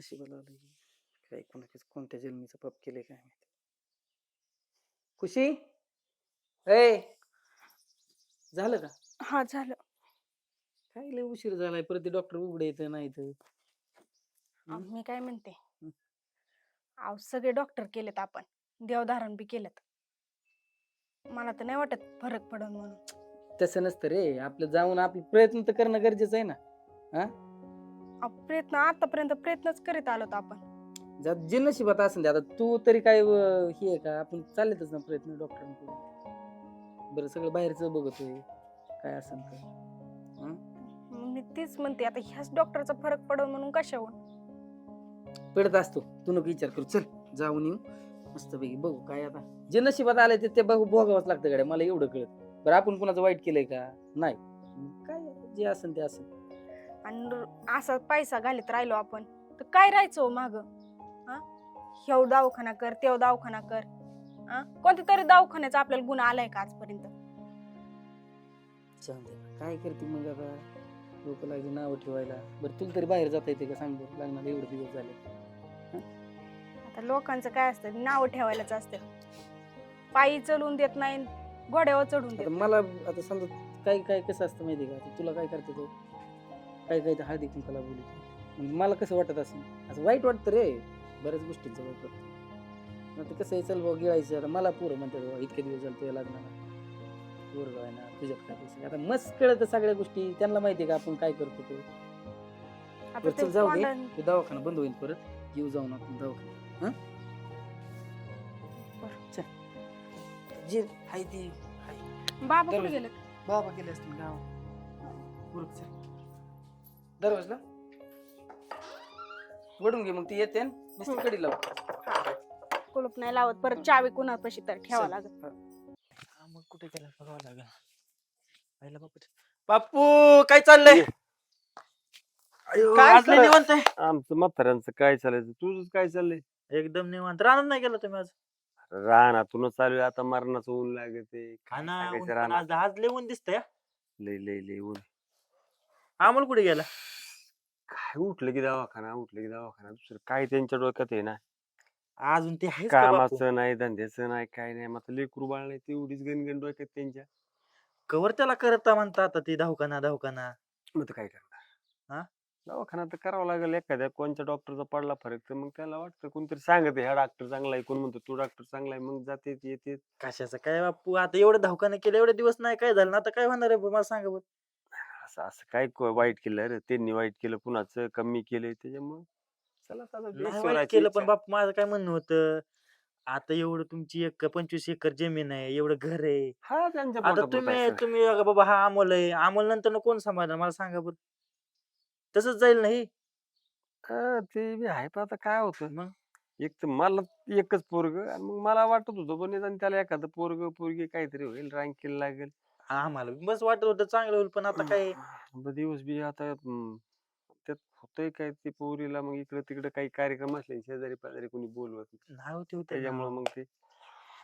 नशिबाला आलं हे. काय कोणाच्या कोणत्या जन्मीचं पाप केलंय काय माहिती. खुशी? ए! झालं का? हा झालं. काय लय उशीर झालाय परत ते डॉक्टर उघडे येत नाही तर. मी काय म्हणते? अहो सगळे डॉक्टर केलेत आपण. देवधारण बी केलेत. मला तर नाही वाटत फरक पडन म्हणून. तसं नसतं रे. आपलं जाऊन आपलं प्रयत्न तर करणं गरजेचं आहे ना. प्रयत्न आतापर्यंत प्रयत्नच करीत आलोत आपण. जा जे नशिबात असेल ते आता तू तरी काय अं, हे आहे का? आपण चाललेतच ना प्रयत्न डॉक्टरांकडून? बरं सगळं बाहेरचं बघतोय. काय असेल तर. मग मी तीच म्हणते आता ह्याच डॉक्टरचा फरक पडन म्हणून कशावर? पडत असतो. तू नको विचार करू. चल जाऊन येऊ. मस्त पैकी बघू काय आता. जे नशिबात आलंय ते ते बघू भोगावंच लागतं गाड्या. मला एवढं कळत. बरं आपण कुणाचं वाईट केलंय का? नाही. काय जे असेल ते असेल. आणि असा पैसा घालीत राहिलो आपण तर काय राहायचं माग? हा? ह्यो दवाखाना कर तेव दवाखाना कर. हा? कोणत्या तरी दवाखान्याचा आपल्याला गुन्हा आलाय का आजपर्यंत? जाऊ दे. काय करते मग आता? लोक लागली नावं ठेवायला. बरं तुला तरी बाहेर जाता येते का? सांग बरं लग्नाला एवढे दिवस झाले. आता लोकांचं काय असतं? नाव ठेवायलाच असतं. पायी चलून देत नाही घोड्यावर चढून देत आता नाही. मला आता समजा काय काय कसं असतं माहिती आहे का? आता तुला काय करते तो? काय काय ते हळदी कुंकाला बोलत मग मला कसं वाटत असेल? असं वाईट वाटतं रे. बऱ्याच गोष्टींचं वाईट वाटतं. आता कसं आहे चल भाऊ गिळायचं. आता मला पोरं म्हणतात "बुवा, इतके दिवस झाले तुझ्या लग्नाला. पोरं आहे ना तुझ्यात काय पैसे आता मस्त कळतं सगळ्या गोष्टी. त्यांना माहिती आहे का आपण काय करतो ते. आता बरं, ते चल जाऊ दे. तोंडानं- ते दवाखाना बंद होईल परत. येऊ जाऊन आपण दवाखाना हा. चल. जे हाय ती. बाबा कुठे गेले बाबा गेले असतील गावात. चल दरवाजला. वडून घे मग ती येते न, नुसती कडी लाव कुलूप नाही लावत परत चावी कुणापाशी तर ठेवा चल. लागत हा, मग कुठे गेला? बघावं लागेल. पाहिलं बापू बापू काय चाललंय? काय आज लय निवांत आहे. आमचं म्हाताऱ्यांचं काय चालायचं? तुझं काय चाललंय? एकदम निवांत. राहणार नाही गेला तुम्ही आज? रानातूनच चालू आहे. आता मरणाचं ऊन लागते हा ना, सांगायचं रानात? आज आज लय ऊन दिसतंय हा. लय लय लय ऊन. अमोल कुठे गेला? काय उठलं की दवाखाना उठलं की दवाखाना. दुसरं काय त्यांच्या डोक्यात आहे ना? अजून ते आहेच का बापू? कामाचं नाही धंद्याचं नाही काय नाही. मग लेकरू बाळ नाही तेवढीच गणगण डोक्यात त्यांच्या. कवर त्याला करता म्हणता आता ती दवाखाना दवाखाना. मग तर काय करणार? हा? दवाखाना तर करावं लागेल एखाद्या. कोणत्या डॉक्टरचा पडला फरक तर मग त्याला वाटतं कोणतरी सांगत ह्या डॉक्टर चांगला आहे. कोण म्हणतो तू डॉक्टर चांगला आहे. मग जाते येते कशाचं काय बापू? आता एवढं दवाखाना केलं एवढे दिवस नाही काय झालं ना? आता काय होणार आहे बुवा, मला सांगा बरं. असं असं काय को- वाईट केलं? रे त्यांनी वाईट केलं कुणाचं कमी केलंय त्याच्यामुळं? चला आता नाही ईश्वराची वाईट केलं पण इच्छा. बाप माझं काय म्हणणं होतं? आता एवढं तुमची एक पंचवीस एकर जमीन आहे एवढं घर आहे. हा त्यांच्या आता पोटापुरतं तुम्ही. तुम्ही अगं बाबा हा अमोल आहे. अमोल नंतर कोण सांभाळणार? मला सांगा बरं. तसंच जाईल नाही हा, ते बी आहे पण आता काय होतं? मग? एक तर मला एकच पोरग आणि मग मला वाटत होतं पण निदान त्याला एखादं पोरग पोरगी काहीतरी होईल रांकीला लागेल. आम्हाला बस वाटत होतं चांगलं होईल पण आता काय? दिवस बी आता हम्म, त्यात होतंय काय ते पोरीला मग इकडे तिकडे काही कार्यक्रम असले शेजारी पाजारी कोणी बोलवत नाही. त्याच्यामुळं मग ते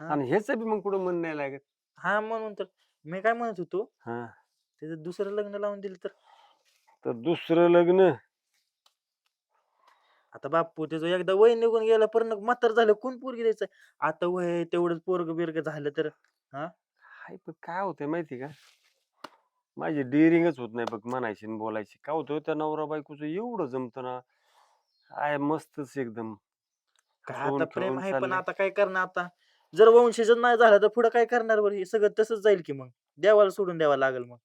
हा. आणि ह्याच बी मग कुठं मन नाही लागत. हा म्हणून तर. मी काय म्हणत होतो हा. त्याचं दुसरं लग्न लावून दिलं तर? तर दुसरं लग्न? आता बापू त्याचं एकदा वय निघून गेलं पण म्हातार झालं कोण पोरगी द्यायचं? आता वय तेवढंच पोरग बिरग झालं तर हाय पण काय होतंय माहिती का? माझी डिअरिंगच होत नाही बघ म्हणायची आणि बोलायची. काय होतं त्या नवरा बायकोचं एवढं जमतं ना. काय मस्तच एकदम. काय आता प्रेम खेळून आहे पण चाललंय. आता काय करणार आता? जर वंशज नाही झालं तर पुढे काय करणार बरं? हे सगळं तसंच जाईल की मग? देवाला सोडून द्यावा लागेल मग.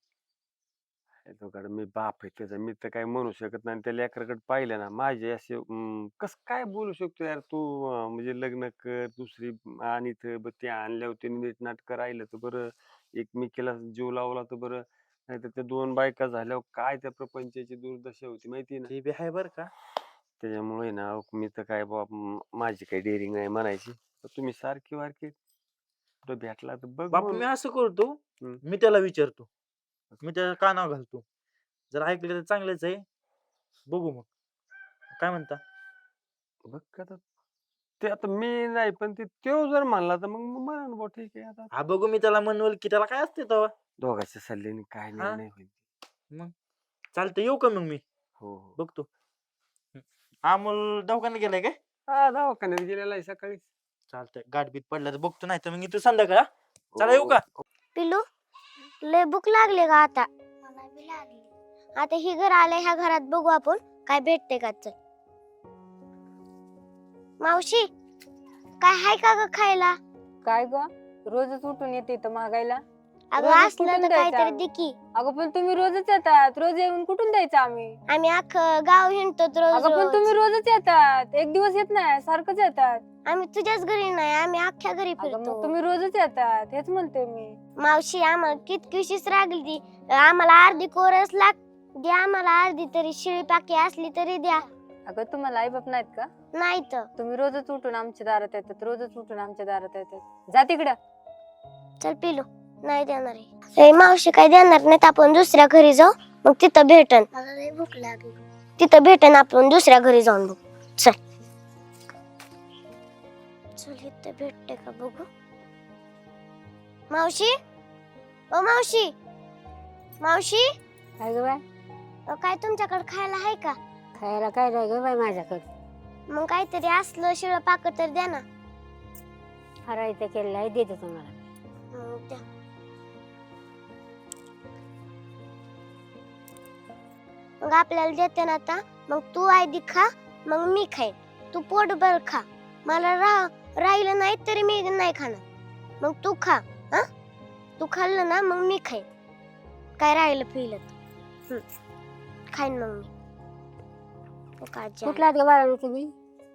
तो गाडा मी बाप आहे त्याचा मी तर काय म्हणू शकत नाही. आणि त्या लेकराकडे पाहिलं ना माझे असे अं, कस काय बोलू शकतो यार तू? अं, म्हणजे लग्न कर दुसरी आणि इथं ब ते आणल्या होते नीट नाटकं राहिलं तर बरं एकमेकीला जीव लावला तर बरं नाहीतर त्या दोन बायका झाल्यावर काय त्या प्रपंचाची दुर्दशा होती माहिती ना? ते बी आहे बरं का. त्याच्यामुळे ना अहो, मी तर काय बाप माझी काही डेअरिंग नाही म्हणायची. तर तुम्ही सारखी वारखी कुठं भेटला तर बघ बापू मी. असं करतो हम्म. मी त्याला विचारतो. मी त्याच्या कानावर घालतो? जर ऐकलं तर चांगलंच आहे. बघू मग. काय म्हणता? बघ आता. ते आता मी नाही पण ते तो जर म्हणला तर मग म्हणा बुवा ठीक आहे आता. हा बघू मी त्याला म्हणवल की त्याला काय असते तेव्हा? दोघांच्या सल्ल्याने काय हा. निर्णय होईल चालतं येऊ का मग मी? हो हो. बघतो. अमोल दवाखान्यात गेलाय काय? हा दवाखान्यात गेलेला आहे सकाळी चालतंय. गाठ बीट पडला तर बघतो नाही तर मग तू संध्याकाळ हा? चला येऊ का? पिलू लय भूक लागले का आता. मला बी लागली. आता ही घर आले ह्या घरात बघू आपण. काय भेटते का चल. मावशी काय हाय का ग खायला? काय ग? रोजच उठून येते इथं मागायला. अगं रोज असलं कुठून तर द्यायचं काहीतरी आम्ही? दे की अगं पण तुम्ही रोजच येतात. रोज येऊन कुठून द्यायचं आम्ही? आम्ही अख्खं गाव हिंडतो रोज अगं पण तुम्ही रोज. रोजच येतात. एक दिवस येत नाही सारखंच येतात. आम्ही तुझ्याच घरी नाही आम्ही अख्ख्या घरी अगं फिरतो. तुम्ही रोजच येतात. हेच म्हणते मी. मावशी आम्हाला कितकीशीच रागली ती. आम्हाला अर्धी कोरस लाग द्या आम्हाला अर्धी तरी शिळी पाकी असली तरी द्या. अगं तुम्हाला आई बाप नाहीत का? नाही तर तुम्ही रोजच उठून आमच्या दारात येतात रोजच उठून आमच्या दारात येतात. जा तिकडं. चल पिलू नाही देणार आहे. ए, मावशी काय देणार नाहीत आपण दुसऱ्या घरी जाऊ मग तिथं भेटन. भूक लागली. तिथं भेटन आपण दुसऱ्या घरी जाऊन बघू. चल. चल इथं भेटते का बघू? मावशी? ओ मावशी. मावशी? काय ग बाय अ, काय तुमच्याकडे खायला आहे का? खायला काय नाही ग बाय माझ्याकडे. मग काहीतरी असलं शिळ पाक तर द्या ना. हरायचं केलेलं आहे देते तुम्हाला. मग द्या. मग आपल्याला देते ना आता. मग तू आधी खा मग मी खाईन. तू पोटभर खा. मला राह राहिलं नाही तरी मी नाही खाणार. मग तू खा. हा? तू खाल्लं ना मग मी खाईन. काय राहिलं पिलं तर. हं. खाईन मग मी. हो का आजी? आली. कुठलात ग बाळा तुम्ही?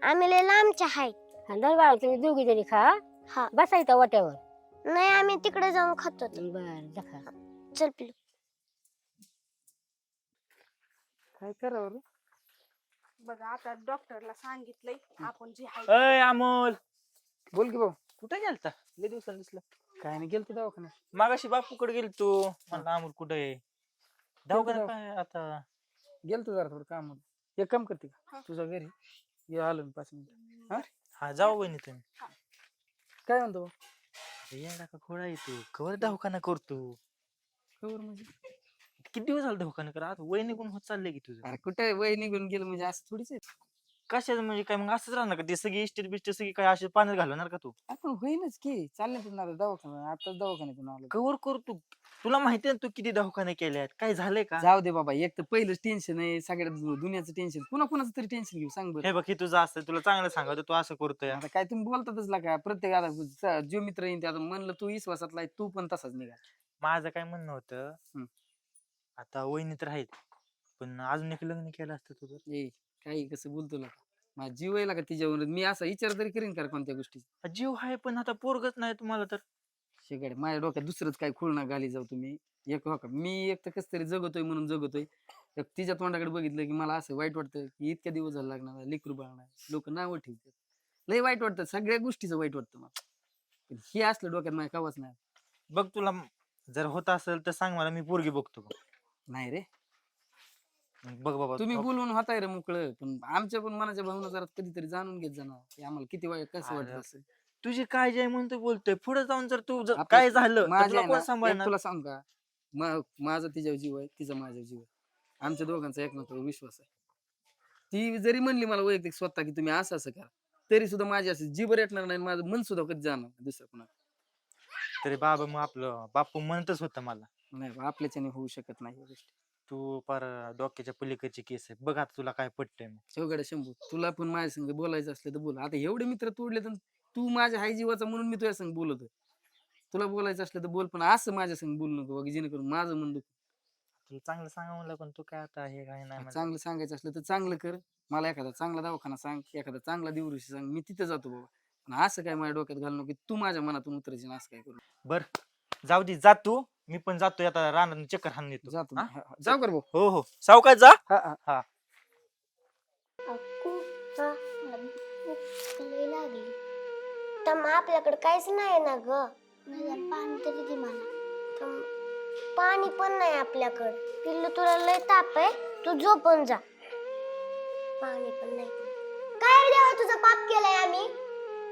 आम्ही लय लांबच्या हाय. अंदर बाळा तुम्ही दोघी जणी खा हा? बसायचं वाट्यावर. नाही आम्ही तिकडे जाऊन खातो ते. बर दखा चल पिलू. काय करावं? बघा आता डॉक्टरला सांगितलंय आपण जे आहे अय अमोल. बोल की भाऊ. कुठे गेलता? लय दिवसांनी दिसलं. काय नाही गेलतो दवाखान्यात? मागाशी बापूकडे गेल तू. म्हणलं अमोल कुठे आहे? दवाखान्यात काय आता? गेलतो जरा थोडं काम होतं एक काम करते का. तुझ्या घरी ये आलो मी पाच मिनिट. हा? हा जाऊ बहिणी तुम्ही. काय म्हणतो भाऊ? येडा का खोडा येतो कवर दवाखाना करतो खबर म्हणजे? किती दिवस झाले दवाखाना कर? आता वय निघून होत चाललंय की तुझं? अरे कुठे वय निघून गेलं म्हणजे असं थोडीच आहे. कशाचं म्हणजे काय? मग असंच राहणार का? ते सगळी इस्टेट बिस्टेट सगळी काय असे पाण्यात घालवणार का तू? आपण होईनच की. चालले आता दवाखाना आता दवाखान्यातून आलो कवर करतो तुला माहिती ना तू किती दवाखाने केल्यात? काय झालंय का? जाऊ दे बाबा एक तर पहिलंच टेन्शन आहे सगळ्या दु- दुनियाचं टेन्शन कुणा कुणाचं तरी टेन्शन घेऊ सांग बरं. हे बघ हे तुझं असतं तुला चांगलं सांगतो तू असं करतोय. आता काय तुम्ही बोलतातच का? प्रत्येक आता जो मित्र येईन ते आता म्हणलं तू विश्वासातला आहे, तू पण तसाच निघा माझं काय म्हणणं होतं हम्म. आता वहिनी तर आहेत पण अजून एक लग्न केलं असतं तुझं. ए. काही कसं बोलतो का माझा जीव येईल का तिच्यावर मी असा विचार तरी करीन का कोणत्या गोष्टी जीव आहे पण आता पोरगच नाही तुम्हाला तर. शेगाडे माझ्या डोक्यात दुसरंच काय खुळणा गाली जाऊ तुम्ही. एक हो का मी एक तर कस तरी जगतोय म्हणून जगतोय. एक तिच्या तोंडाकडे बघितलं की मला असं वाईट वाटतं की इतक्या दिवस झाला लागणार लेकरू बाळणार लोक नावं ठेवतात. लय वाईट वाटतं सगळ्या गोष्टीचं वाईट वाटतं मला. पण हे असलं डोक्यात माझ्या कवाच नाही. बघ तुला जर होत असेल तर सांग मला मी पोरगी बघतो बघ. नाही रे. बघ बाबा तुम्ही बोलून होताय रे मोकळं पण आमच्या पण मनाच्या भावना जरा कधीतरी जाणून घेत जाणार की आम्हाला किती वाईट कसं वाटत असेल तुझी काळजी आहे म्हणून तू बोलतोय. पुढे जाऊन जर तू जर आपलं- काय झालं तर माझ्या तुला आहे कोण ना, एक सांभाळणार? तुला सांग का? मा- माझा तिच्यावर जीव आहे तिचा माझ्यावर जीव आहे. आमच्या दोघांचा एकमेकावर विश्वास आहे. ती जरी म्हणली मला वैयक्तिक स्वतः की तुम्ही असं असं करा तरी सुद्धा माझी असं जीभ रेटणार नाही आणि माझं मन सुद्धा कधी जाणार नाही दुसऱ्या कोणा तरी बाबा मग आपलं बापू म्हणतच होतं मला. नाही बा, आपल्याच्याने होऊ शकत नाही गोष्टी. तू पार डोक्याच्या पलीकडची केस आहे बघ आता तुला काय पटतंय मग. शेवगाड्या शंभू तुला पण माझ्या संग बोलायचं असलं तर बोल. आता एवढे मित्र तोडले तर तू माझ्या हाय जीवाचा म्हणून मी तुझ्या संग बोलतोय तुला बोलायचं असलं तर बोल पण असं माझ्या संग बोलू नको बाकी जेणेकरून माझं मन दुखतं. तुला चांगलं सांगा म्हणलं पण तू काय आता हे काय नाही म्हणलं. चांगलं सांगायचं असलं तर चांगलं कर. मला एखादा चांगला दवाखाना सांग एखादा चांगला दिवृषी सांग. मी तिथे जातो बाबा. पण असं काय माझ्या डोक्यात घालू नको. की तू माझ्या मनातून उतरायची असं काय करू? बर. जाऊ दे जा तू. मी पण जातोय आता रानात चक्कर हाण येतो. जातो हा? मी. हा, हा. जाऊ कर भाऊ? हो हो. सावकाश जा. हा हा. हा, भूक लागली तर आपल्याकडे काहीच नाही ना ग. पाणी तरी दे मला. पाणी पण नाही आपल्याकडे. पिल्लू तुला लय ताप आहे. तू झोपून जा. पाणी पण नाही. काय रे देवा तुझा पाप केलाय आम्ही?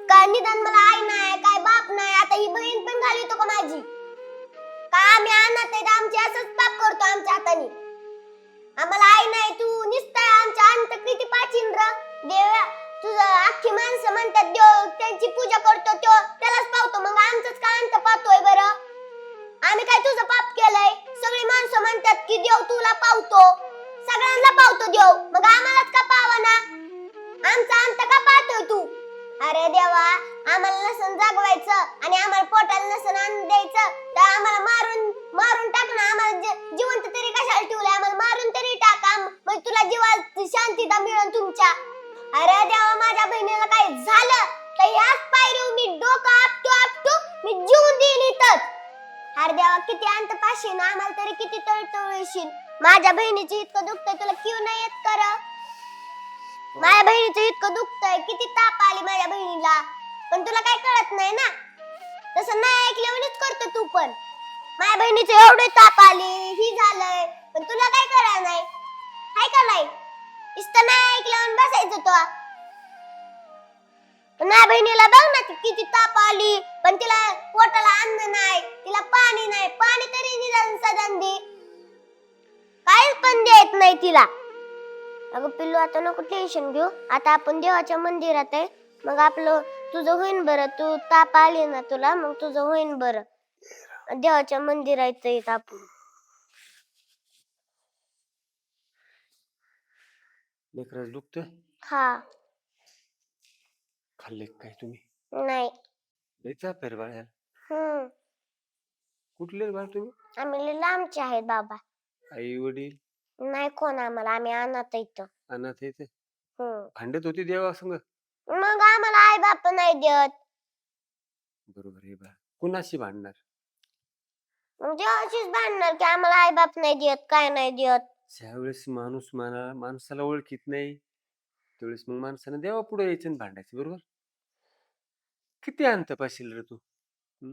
काय निदान मला आई नाही काय बाप नाही. आता ही बहीण पण घाली तो का माझी? का आम्ही अनाथ आहेत आमचे असंच पाप करतो आमच्या हाताने. आम्हाला आई नाही तू निसता आमच्या अंत किती पाचिन र. देवा तुझं अख्खी माणसं म्हणतात देव त्यांची पूजा करतो तो त्यालाच पावतो. मग आमचंच का अंत पाहतोय बर? आम्ही काय तुझं पाप केलंय? सगळी माणसं म्हणतात की देव तुला पावतो. सगळ्यांना पावतो देव. मग आम्हालाच का पावा ना आमचा अंत का पाहतोय तू? अरे देवा आम्हाला नसन जागवायचं आणि आम्हाला पोटाला नसन आणून द्यायचं तर आम्हाला मारून मारून टाक ना. आम्हाला जिवंत तरी कशाला ठेवलं आम्हाला मारून तरी टाक म्हणजे तुला जीवाला शांतीता मिळेल तुमच्या. अरे देवा माझ्या बहिणीला काय झालं तर याच पायरीव मी डोकं आपटू आपटू मी जीव देईन इथंच. अरे देवा किती अंत पाशीन. आम्हाला तरी किती तळतळशील माझ्या बहिणीची इतकं दुखतंय तुला क्यू नाही येत कर माझ्या बहिणीचं इतकं दुखतंय किती ताप आली माझ्या बहिणीला. पण तुला काय कळत नाही ना? तसं नाही ऐकल्यावरच करतो तू पण. माझ्या बहिणीचं एवढे ताप आले ही झालंय पण तुला काय कळलं नाही? हाय का नाही इस्त नाही ऐकल्यावर बसायचं तो. पण माझ्या बहिणीला बघ ना ती किती ताप आली पण तिला पोटाला अन्न नाही तिला पाणी नाही पाणी तरी निदान सदन दे काहीच पण देत नाही तिला. अगं पिल्लू आता नको टेन्शन घेऊ. आता आपण देवाच्या मंदिरात आहे. मग आपलं तुझं होईन बरं. तू ताप आली ना तुला मग तुझं होईन बरं. देवाच्या मंदिरात येत आपण. लेकराच दुखतंय? हा. खाल्ले काय तुम्ही? नाही. बाळ्या हम्म. कुठले रे बाळ तुम्ही? आम्ही लय लांबचे आहेत बाबा. आई वडील? नाही कोण आम्हाला आम्ही अनाथ इथं. अनाथ येते भांडत होती देवा संग? मग आम्हाला आई बाप नाही देत. बरोबर आहे बा. कुणाशी भांडणार? मग देवाशीच भांडणार की आम्हाला आई बाप नाही देत काय नाही देत. ज्यावेळेस माणूस माना माणसाला ओळखीत नाही त्यावेळेस मग माणसानं देवा पुढे यायचं आणि भांडायचं बरोबर? किती अंत पाशील रे तू? हं?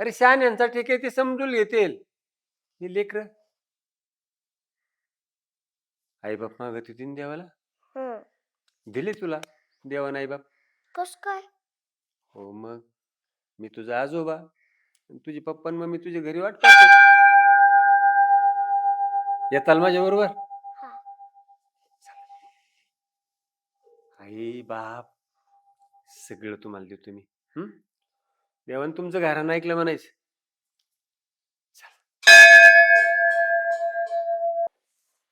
अरे शहाण्यांचा ठेके ते समजून घेतील. हे लेकर. आई बाप मागत होती ना देवाला दिले तुला देवा आई बाप कस काय? हो मग मी तुझा आजोबा आणि तुझे पप्पा आणि मम्मी तुझ्या घरी वाट पाहतात. येताल माझ्या बरोबर? हा. आई बाप सगळं तुम्हाला देतो मी. हम्म देवान तुमचं घरानं ऐकलं म्हणायचं. चला.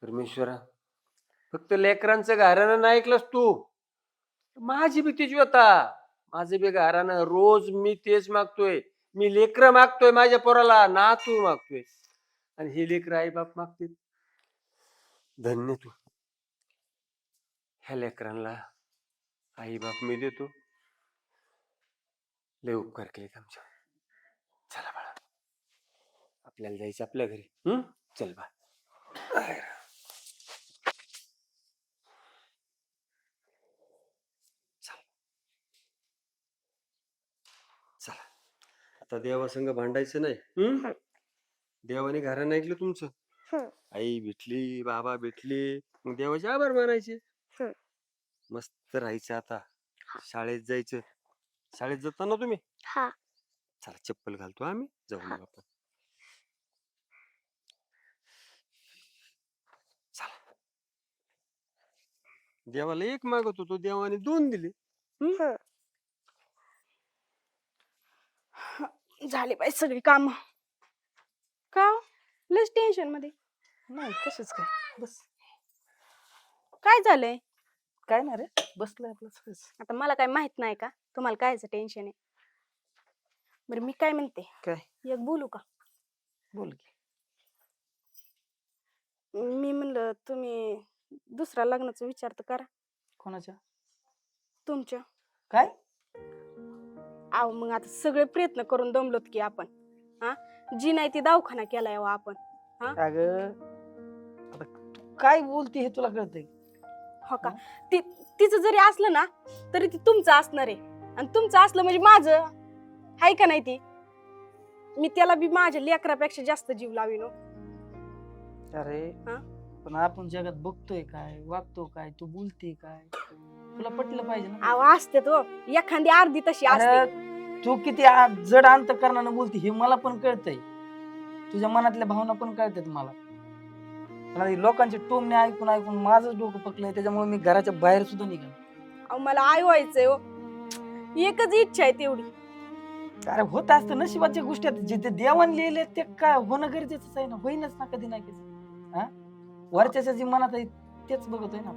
परमेश्वरा फक्त लेकरांचं घराणं नाही ऐकलंस तू. माझी बी तीच होता माझं बी घराणं रोज मी तेच मागतोय. मी लेकर मागतोय माझ्या पोराला नातू मागतोय. आणि हे लेकर आई बाप मागतील. धन्य तू. ह्या लेकरांना आई बाप मी देतो. लय उपकार केले आमच्या चला बाळा. आपल्याला जायचं आपल्या घरी. हम्म चल बा. आता देवासंग भांडायचं नाही. हम्म देवाने घरानं ऐकलं तुमचं. आई भेटली बाबा भेटले मग देवाचे आभार मानायचे. मस्त राहायचं आता. शाळेत जायचं. शाळेत जाताना तुम्ही? हा. चला चप्पल घालतो आम्ही. जाऊ मग आपण. चला. देवाला एक मागत होतो. देवाने दोन दिले. झाले पाहिजे सगळी काम. का हो? लस टेन्शनमध्ये. नाही कशीच काय. बस. काय झालंय? काय नाही रे बसलोय आपलं सहज. आता मला काय माहीत नाही का? तुम्हाला कायचं टेन्शन आहे? बरं मी काय म्हणते? काय? एक बोलू का? बोल की. मी म्हणलं तुम्ही दुसऱ्या लग्नाचा विचार तर करा. कोणाच्या? तुमच्या. काय? आव मग आता सगळे प्रयत्न करून दमलोत की आपण. हा? जी नाही ती दवाखाना केलाय हो आपण. अगं काय बोलते हे तुला कळतंय? हो का? ती तिचं जरी असलं ना तरी ती तुमचं असणार आहे. आणि तुमचं असलं म्हणजे माझं. हाय का नाही ती? मी त्याला बी माझ्या लेकरापेक्षा जास्त जीव लावीन हो. अरे हा? पण आपण जगात बघतोय काय वागतो काय तू बोलते काय? तुला पटलं पाहिजे ना? अहो असते तो. एखादी अर्धी तशी असते. अरे, तू किती आ- जड अंतकरणानं बोलते हे मला पण कळतंय. तुझ्या मनातल्या भावना पण कळतात मला. हे लोकांचे टोमणे ऐकून ऐकून माझंच डोकं पकलंय त्याच्यामुळे मी घराच्या बाहेर सुद्धा निघाल. अहो मला आई व्हायचंय हो. एकच इच्छा आहे तेवढी. अरे होत असतं नशिबाच्या गोष्टी आहेत. जे ते देवाने लिहिले ते काय होणं गरजेचंच आहे ना? होईनच ना कधी नाही कधी. हा? वरच्याच्या जी मनात आहे तेच बघतोय ना.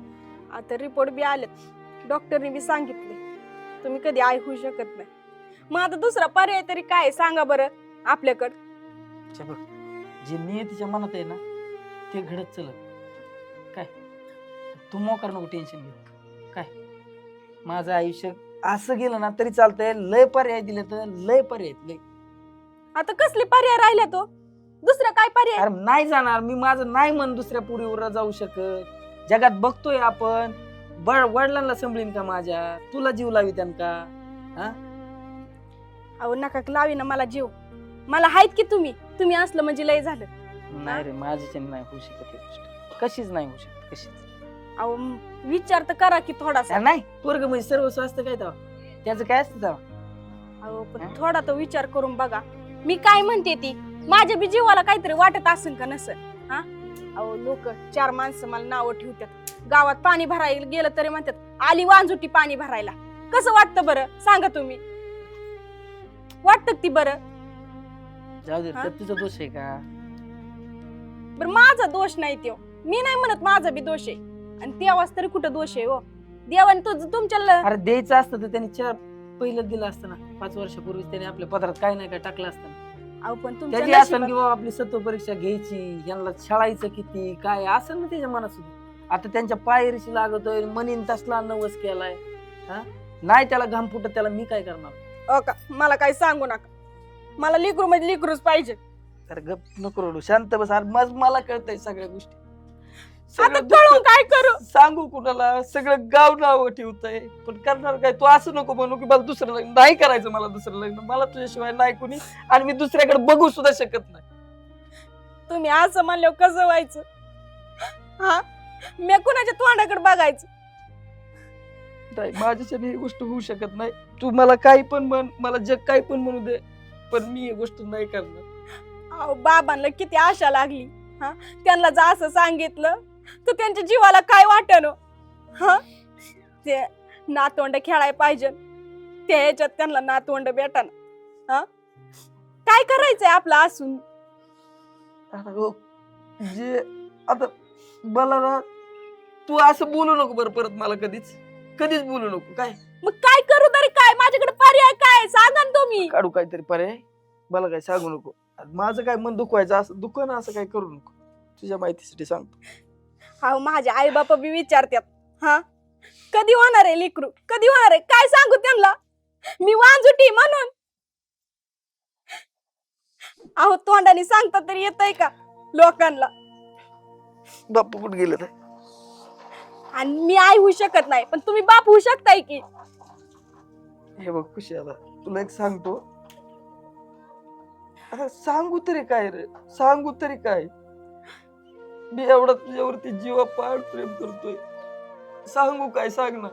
आता रिपोर्ट बी आलेत. डॉक्टरने बी सांगितले. तुम्ही कधी आई होऊ शकत नाही. मग आता दुसरा पर्याय तरी काय आहे? सांगा बरं आपल्याकडं. बघ. जे नियतीच्या मनात आहे ना ते घडत चलत काय? तू मोकार नको टेन्शन घेऊ. काय? माझं आयुष्य असं गेलं ना तरी चालतंय. लय पर्याय दिले तर लय पर्याय आहेत, लय. आता कसले पर्याय राहिले तो? दुसरा काय पर्याय? अरे नाही जाणार. मी माझं नाही मन दुसऱ्या पुरीवर जाऊ शकत. जगात बघतोय आपण. वडिलांना संभळीन का माझ्या? तुला जीव लावी का? अहो नका लावी ना मला जीव. मला आहेत की तुम्ही? तुम्ही असलं म्हणजे लय झालं. नाही रे माझ्याच्याने नाही होऊ शकत ही गोष्ट. कशीच नाही होऊ शकत कशीच. अहो म, विचार तर करा की थोडासा. अरे नाही पोरग म्हणजे सर्व स्वास्थ्य काय तेव्हा? त्याचं काय असतं तेव्हा? अहो पण हा? थोडा तो विचार करून बघा. मी काय म्हणते ती? माझ्या बी जीवाला काहीतरी वाटत असेल का नसेल? हा? अहो लोक चार माणसं मला नावं ठेवतात. गावात पाणी भरायला गेलं तरी म्हणतात आली वांजुटी पाणी भरायला. कसं वाटतं बरं? सांगा तुम्ही. वाटत ती बरं? जाऊ दे हा? तर तुझा दोष आहे का? बरं माझा दोष नाही तो मी नाही म्हणत माझा बी दोष आहे. आणि तेव्हाच तरी कुठं दोष आहे हो. देवाने तुझं तुमच्या ल- अरे द्यायचं असतं तर त्यांनी चार पहिलं दिलं असतं ना. पाच वर्षापूर्वी त्याने आपल्या पदरात काय नाही काय टाकलं असतं. ना. अहो पण तुमच्या त्याची असं नशिबात- की बाबा आपली सत्व परीक्षा घ्यायची यांना शाळायचं किती काय असेल ना त्याच्या मनात सुद्धा. आता त्यांच्या पायरीशी लागतोय मनीन तसला नवस केलाय. हा? नाही त्याला घाम फुटत त्याला मी काय करणार? हो का? मला काही सांगू नका. मला लिकरू म्हणजे लिकरूच पाहिजे. तर गप नको रडू शांत बस. अरे मज मला कळतंय सगळ्या गोष्टी. आता सगळं दुःख काय करू? सांगू कुणाला? सगळं गाव नाव ठेवतंय. पण करणार काय? तू असं नको म्हणू की मला दुसरं लग्न नाही करायचं मला दुसरं लग्न. मला तुझ्याशिवाय नाही कुणी. आणि मी दुसऱ्याकडे बघू सुद्धा शकत नाही. तुम्ही असं म्हणल्यावर कसं व्हायचं? हा? मी कुणाच्या तोंडाकडे बघायचं? नाही माझ्याच्याने ही गोष्ट होऊ शकत नाही. तू मला काही पण म्हण मला जग काही पण म्हणू दे पण मी ही गोष्ट नाही करणार. अहो बाबांना किती आशा लागली हा? त्यांना जर असं सांगितलं तर त्यांच्या जीवाला काय वाटन हा? ते नातवंड खेळाय पाहिजे. त्या ह्याच्यात त्यांना नातवंड भेटन हा? काय करायचंय आपलं असून? आता हो, जे आता मला ना तू असं बोलू नको बरं परत मला कधीच. कधीच बोलू नको. काय? मग काय करू तरी काय? माझ्याकडे पर्याय काय? सांगा ना तुम्ही. काढू काहीतरी पर्याय? मला काय सांगू नको. माझं काय मन दुखवायचं असं दुख ना असं काय करू नको. तुझ्या माहितीसाठी सांगतो. हा माझे आई बापा बी विचारतात हा? कधी होणार आहे लेकरू? कधी होणार आहे? काय सांगू त्यांना? मी वांजुटी म्हणून. अहो तोंडाने सांगता तरी येतय का लोकांना? बापू कुठे गेले आणि मी आई होऊ शकत नाही पण तुम्ही बाप होऊ शकताय की. हे बघ खुशी आता तुला एक सांगतो. आता सांगू तरी काय रे? सांगू तरी काय? मी एवढा तुझ्यावरती जीवा पाड प्रेम करतोय. सांगू काय सांग ना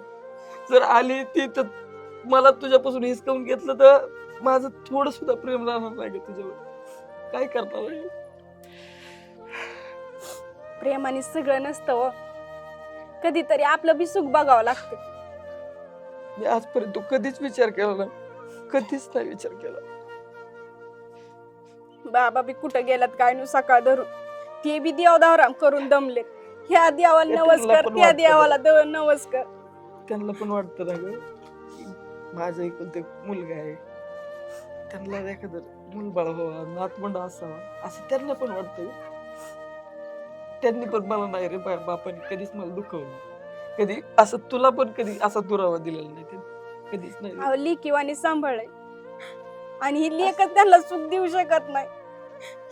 जर आली ती तर मला तुझ्यापासून हिसकावून घेतलं तर माझं थोडं सुद्धा प्रेम राहणार नाही का तुझ्यावर? काय करणार आहे? प्रेमाने सगळं नसतं हो. कधीतरी आपलं बी सुख बघावं लागतं. मी आजपर्यंत कधीच विचार केला नाही. कधीच नाही विचार केला. बाबा बी कुठं गेल्यात काय नु सकाळ धरून. ते बी देवदाराम करून दमले. ह्या देवाला त्यांना नमस्कार पण त्या वाटतं देवाला देव नमस्कार. त्यांना पण वाटतं ना ग माझा एकुलते मुलगा आहे. त्यांना एखादं मुलबाळ व्हावा नातवंड असावा असं त्यांना पण वाटतं. त्यांनी पण मला नाही रे बा- बापाने कधीच मला दुखवलं कधी? असं तुला पण कधी असा दुरावा दिलेला नाही त्यांनी. कधीच नाही अहो लिकीवानी सांभाळलंय आणि ही लेखच त्यांना सुख देऊ शकत नाही.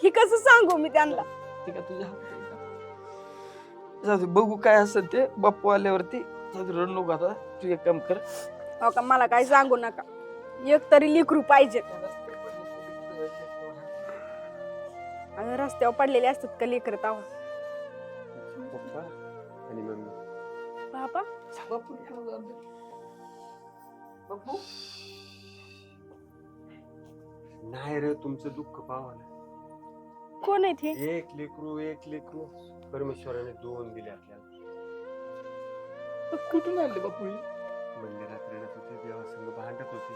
ही कसं सांगू मी त्यांना? ते का तुझ्या हातात आहे का? जाऊ दे बघू काय असेल ते. बाप्पू आल्यावरती जाऊ दे रडू नको आता. तू एक काम कर. हो का? मला काय सांगू नका. एक तरी लिकरू पाहिजे. आणि रस्त्यावर पडलेले असतात का लेकर तावा आणि मम्मी. बाबा. दे. बाप्पू नाही रे तुमचं दुःख पावाला कोण आहे ते एक लेकरू एक लेकरू. परमेश्वराने दोन दिले आपल्याला. कुठून आणले बापू हे? रात्री रडत होते देवासंग भांडत होते.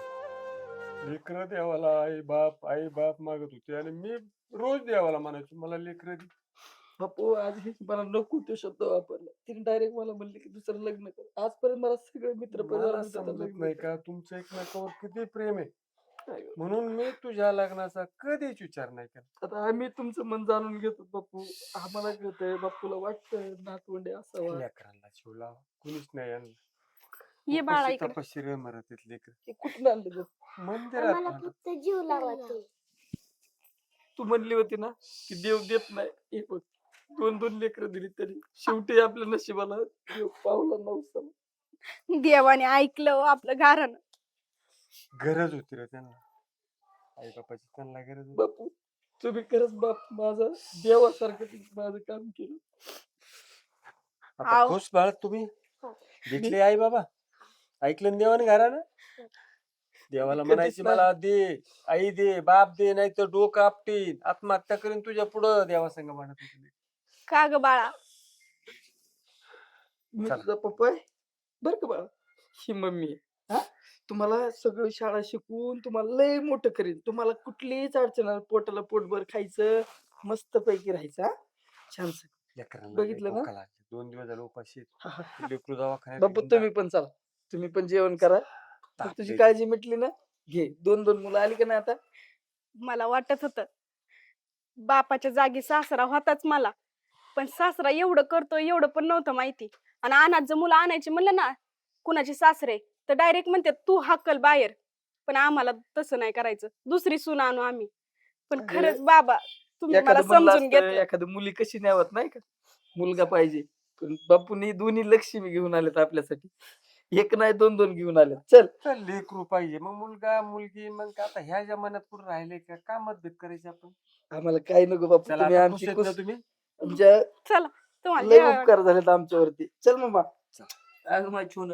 लेकरं देवाला आई बाप आई बाप मागत होते. आणि मी रोज देवाला म्हणायचो मला लेकरं दे. बापू आज हे मला नको तो शब्द वापरला. तिने डायरेक्ट मला म्हणले की दुसरं लग्न कर. आजपर्यंत मला सगळे मित्र मला परिवार समजत नाही का? तुमचं एकमेकावर किती प्रेम आहे? म्हणून मी तुझ्या लग्नाचा कधीच विचार नाही केला आता आम्ही तुमचं मन जाणून घेतो बापू. आम्हाला कळतंय बापूला वाटतंय नातवंडे असावा लेकरांना शिव लावा. कुणीच नाही आणलं. ये बाळा इकडे. तपश्चर्या लेकर. ते कुठून आणलं गं? मंदिरात मला भांडत. फक्त जीव लावा तू. तू म्हणली होती ना की देव देत नाही. हे बघ. दोन दोन लेकरं दिली तरी. शेवटी आपल्या नशिबाला देव पावला नव्हता. देवाने ऐकलं हो आपलं गारण गरज होती रे त्यांना. आई बापाची त्यांना गरज होती. बापू तुम्ही खरंच बाप माझा देवासारखं तुम्ही माझं काम केलं. आता आव. खुश बाळ तुम्ही. भेटले आई बाबा ऐकलं ना देवाने घरानं? देवाला कधीच म्हणायची नाही. मला दे आई दे बाप दे नाही तर डोकं आपटीन. आत्महत्या करीन तुझ्या पुढं. देवासंग म्हणत होती का ग बाळा? मी चला. तुझा पप्पा आहे? बर का बाळा? ही मम्मी आहे. हा? तुम्हाला सगळी शाळा शिकवून तुम्हाला लय मोठं करीन. तुम्हाला कुठलीच अडचण. पोटाला पोटभर खायचं मस्त पैकी राहायचं हा? छान लेकरांना बघितलं ना? भूक लागली. दोन दिवस झाले उपाशी आहेत. हा, हा. लेकरू दवाखान्यात बापू घेऊन तुम्ही पण चला. तुम्ही पण जेवण करा. तुझी काळजी मिटली ना? घे. दोन दोन मुलं आली का नाही आता? मला वाटत होत. बापाच्या जागी सासरा होताच मला. पण सासरा एवढं करतो एवढं पण नव्हतं माहिती. आणि अनाथ जर मुलं आणायची म्हणलं ना कुणाचे सासरे तर डायरेक्ट म्हणते तू हाकल बाहेर. पण आम्हाला तसं नाही करायचं. दुसरी सून आणू आम्ही. पण खरंच बाबा तुम्ही मला एखादं म्हणलं समजून असतं, घेतलं. एखादं मुली कशी न्यावत नाही का? मुलगा पाहिजे. पण बापूनी दोन्ही लक्ष्मी घेऊन आलेत आपल्यासाठी. एक नाही दोन दोन घेऊन आलेत. चल. तर लेकरू पाहिजे. मग मुलगा मुलगी मग आता ह्या जमान्यात कुठं राहिले का? का मतभेद करायचे आपण? आम्हाला काही नको बापू. तुम्ही आमची कुस- तुम्ही? आमच्या चला तुम्हाला लय जेवायला- उपकार झालेत आमच्यावरती. चल मामा अगं माझी छोन